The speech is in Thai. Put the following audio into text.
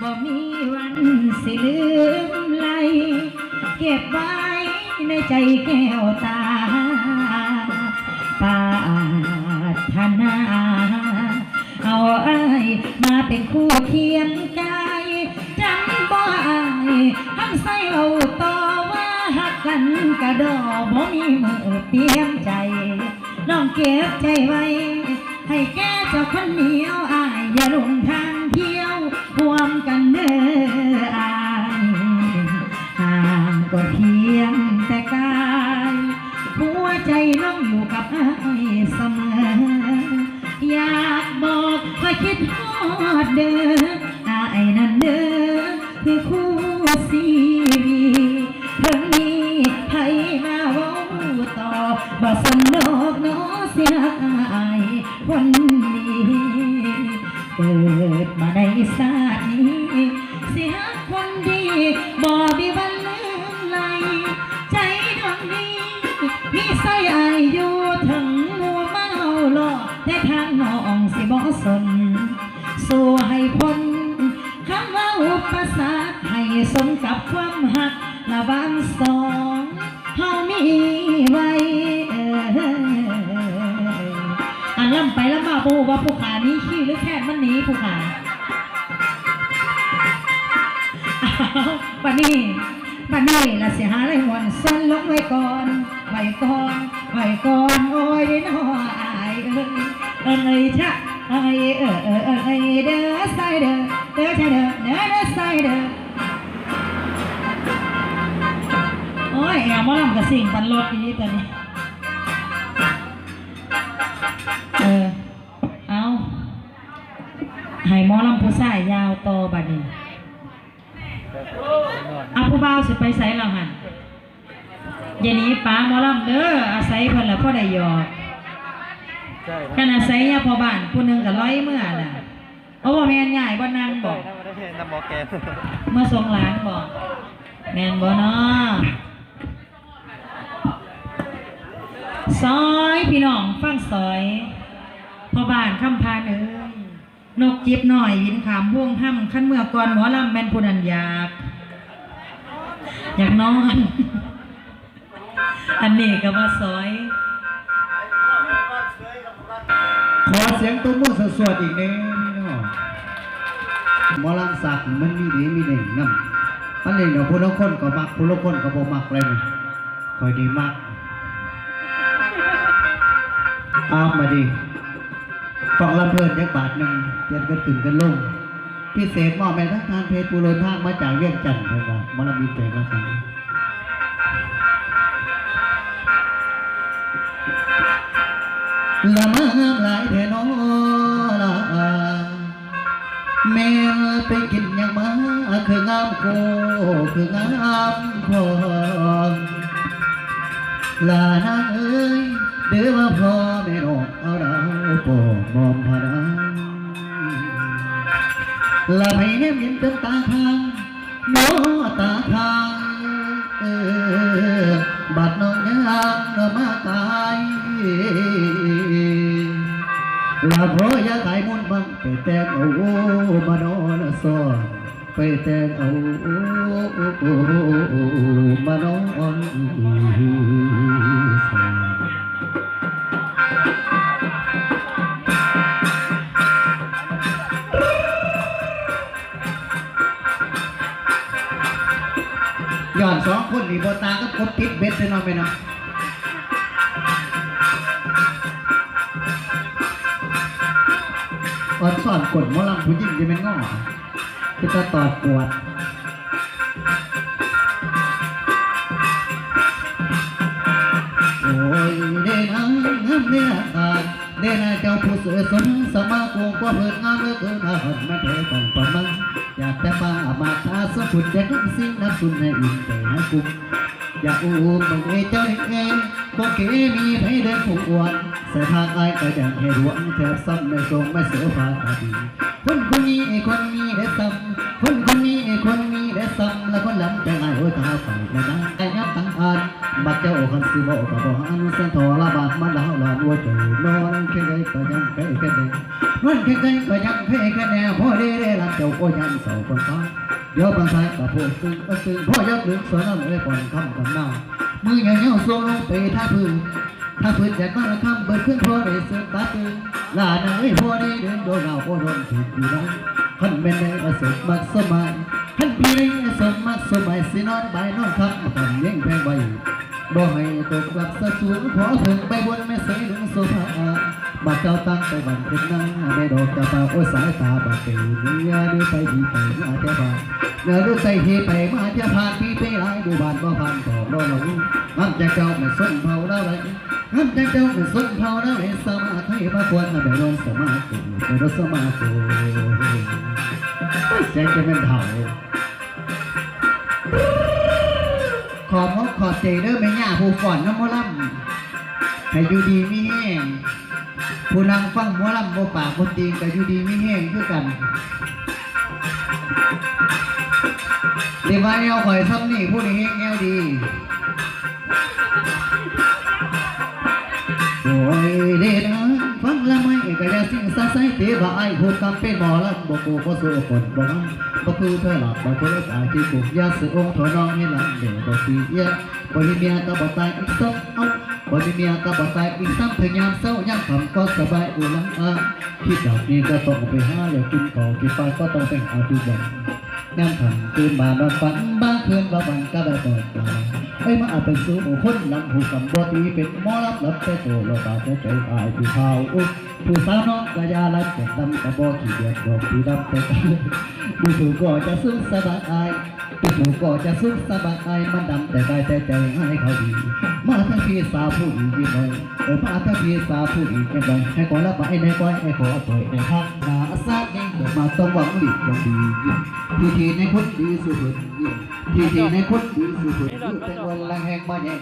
บ่มีวันสิลืมไหลเก็บไว้ในใจแก้วตาปารถนาเอาไอ้ายมาเป็นคู่เคียงกายจำบ่อายทั้งใส่เอาต่อว่าหักกันกระดอบ่มีมือเตรียมใจน้องเก็บใจไว้ ให้แกเจ้าคนเหนียวอายอย่าลงทางเที่ยว ร่วมกันเด้ออายห่างก็เพียงแต่กายหัวใจน้องอยู่กับอายเสมอ อยากบอกว่าคิดฮอดเด้ออายนั่นเด้อคือคู่ซีรีเรื่องนี้ให้มาเว้าต่อบ่สนอกน้อเสียอายคนนี้ เกิดมาในชาตินี้เสียคนดีบ่มีวันลืมไหลใจดวงนี้มีใส่อายอยู่ถึงหัวเมาหลอแต่ทางน้องสิบ่สน สู้ให้พ้นคำว่าอุปสรรคให้สมกับความหักระวางสองเฮามีไว้เอออันล่ำไปแล้วมาบูว่าผู้ นี้ขี้หรือแค่มันนี้ผู้ขาบัดนี้บัดนี้ละเสียหาไรหวนซ่อนลงไว้ก่อนไว้ก่อนไว้ก่อนโอ้ยได้น้ออายเอ้ยเอ้ยชะเอ้ยเออเออเออเอ้ยเด้อใส่เด้อเด้อชะเด้อเด้อเด้อใส่เด้อโอ้ยแอมว่าลำกับสิ่งปันรถอีนี้ตัวนี้ ให้หมอลำผู้ชายยาวต่อบัดนี้เอาผู้บ่าวสิไปไสแล้วหันอย่าหนี้ป้าหมอลำเด้ออาศัยเพิ่นละพ่อได้หยอกใช่กันอาศัยยาพอบ้านผู้หนึงก็ร้อยเมื่อน่ะโอ้บ่แม่นง่ายบ่นางบอกถ้าไม่ได้เห็นน้ำหมอแกนเมื่อทรงหลานบอกแม่นบ่เนาะซอยพี่น้องฟังซอยพ่อบ้านคำพานเอ้ย นกจิบหน่อยวินขามพ่วงห้ำขั้นเมื่อก่อนหมอลำแมนผู้นันอยาก อยากนอน อันนี้ก็ว่าซอย ขอเสียงตุ้มมือสวดๆอีกนิดเนาะหมอลำสักมันมีดีมีเด่งนำอันนี้เนาะผู้ละคนก็มักผู้ละคนก็บ่มักเลยนะคอยดีมักเอามาดิ ฟังลำเพลินยักบาทหนึ่งเจ็ดกันขึ้นกันลงพิเศษมอบแม่ทักทานเพชรปูโรนทางมาจากเวียงจันทร์เพิ่นว่ามอลำมีเพลงละครั้งละมางามหลายแท่นอละแม่ไปกินยังมาคืองามโคคืองามพองลานางเอ้ยเดือว่าพ่อาวปองมอมพาดังละให้แนมเห็นเต็มตาทางโนตาทางเออบัดน้องยังมาตายลาพอยาขายมุนบังไปแต่งเอามานอนสอนไปแต่งเอามานอน ย้อนสองคนนี่บตาก็กบติดเบ็ดไปหน่อยไหมเนาะออนสอนกดมอลำผู้หญิงจะเป็นง้อคือจะตอดปวดโอ้ยเดนังงามเนีย ดนาเจ้าผู้สวยสมสมาโกงก็เพิดงามเลื่อคืนอาหันมาเทต้องประมังอยากแต่ป้ามาตาสมุดจะทั้งสิ้นนับสุนในอุ่นใจนะกุมอยากอุ้มบังเอเจ้าเองก็เกมีให้เดินผูกอวดใส่ทางไอ้ก็อยากให้รวงแถบซ้ำไม่ทรงไม่เสือฟ้าดี คนคนนี้คนมีเด็ดซ้ำคนคนนี้คนมีเด็ดซ้ำและคนลำแต่ไอ้หัวตาใส่กระดาษไอ้ยับตั้งอ่านบัดเจ้าคันสิบอกกับบอกอันเส้นทอละบาดมันดาวลานวัวใจนอนแค่ไกลก็ยังแค่แค่เด็กนอนแค่ไกลก็ยังแค่แค่แนวพอได้ได้รับเจ้าก็ยังเสาคนฟ้าเดี๋ยวปันสายกับพวกตึงก็ตึงพ่อยักลึกสวนน้ำเลยปอนคำกันหน้ามือยังเงี้ยวทรงลงไปท่าพื้น ถ้าเพื้นอยากมาคำเบิดขึ้นพอได้เสือตาตึงลาหน่อยพอได้เดินโดนเราก็โดนถูกอยู่นั้นขันเป็นได้ประสบมักสมัยท่านพี่สมมักสมัยสินอนใบนอนทับกันเลี้ยงแพงใบบ่ให้ตกหลับสะสูงขอถึงไปบนแม่ใสหลุงโซฟาบาเจ้าตั้งไปบันเป็นนั่งแม่ดอกกระเป๋าโอ้สายตาบาดเตเนื้อดูไปดีไปมาเจ้าบาเนื้อดูใส่เฮไปมาเจ้าพาพี่ไปห ลายดูบานบ่ผ่านต่อรอหลงน้ำจากเจ้าไม่สนเผาได้ไรน้ำจากเจ้าไม่สนเผาได้ไรสมาธิพระควรไปนอนสมาธิไปนอนสมาธิเสียงจะเป็นเถ่าขอบมกขอบใจเด้อแม่ย่าผู้ก่อนน้ำมอลำให้อยู่ดีมีแห้งผู้นั่งฟังมอลำบ่ปากบ่ตีนก็อยู่ดีมีแห้งคือกัน เดี๋ยวมาแนวข่อยซ้ำนี่ผู้นี้แนวดีโอ้ยเด้นะฟังละไม่ก็อย่าสิ่งสะใสเตว่าไอ้ผู้กำเป็นหมอลำบ่กูบ่สู้คนบ่งบ่คือเธอหลับบ่คนละสายที่กูยาสึองค์ถอน้องนี่ลำเดี๋ยวบ่สิเอียบ่มีเมียก็บ่ตายอีกซ้ำเอาบ่มีเมียก็บ่ตายอีกซ้ำพยายามเศร้ายามคำก็สบายอุลังอาคิดดอกนี้ก็ต้องไปหาแล้วกินของกินไปก็ต้องไปหาทุกวัน ยามค่ำตื่นมานอนฝันบางคืนว่ามันก็ได้เปิดตาไอ้มาเอาไปสู่คนลำหูกำบ่ตีเป็นหมอลำรับแต่โตเราตาแต่ใจอายผู้เฒ่าอุ๊ยผู้สาวน้องกะยาลัดเจ็ดดำกระบ่ขี้เดียดดอกที่ดำแต่กันผู้ถูกก็จะสุขสบายอายผู้ถูกก็จะสุขสบายมันดำแต่กายแต่ใจให้เขาดีมาทั้งพี่สาวผู้ดีกี่ใบเออมาทั้งพี่สาวผู้ดีกี่ใบให้ก่อนละไปในก้อยให้ขอปล่อยในฮักนาซาเองเกิด มาต้องหวังดีต้องดีทีทีในคนดีสุดทีทีในคนดีสุดแต่วันละแห่งมาแย่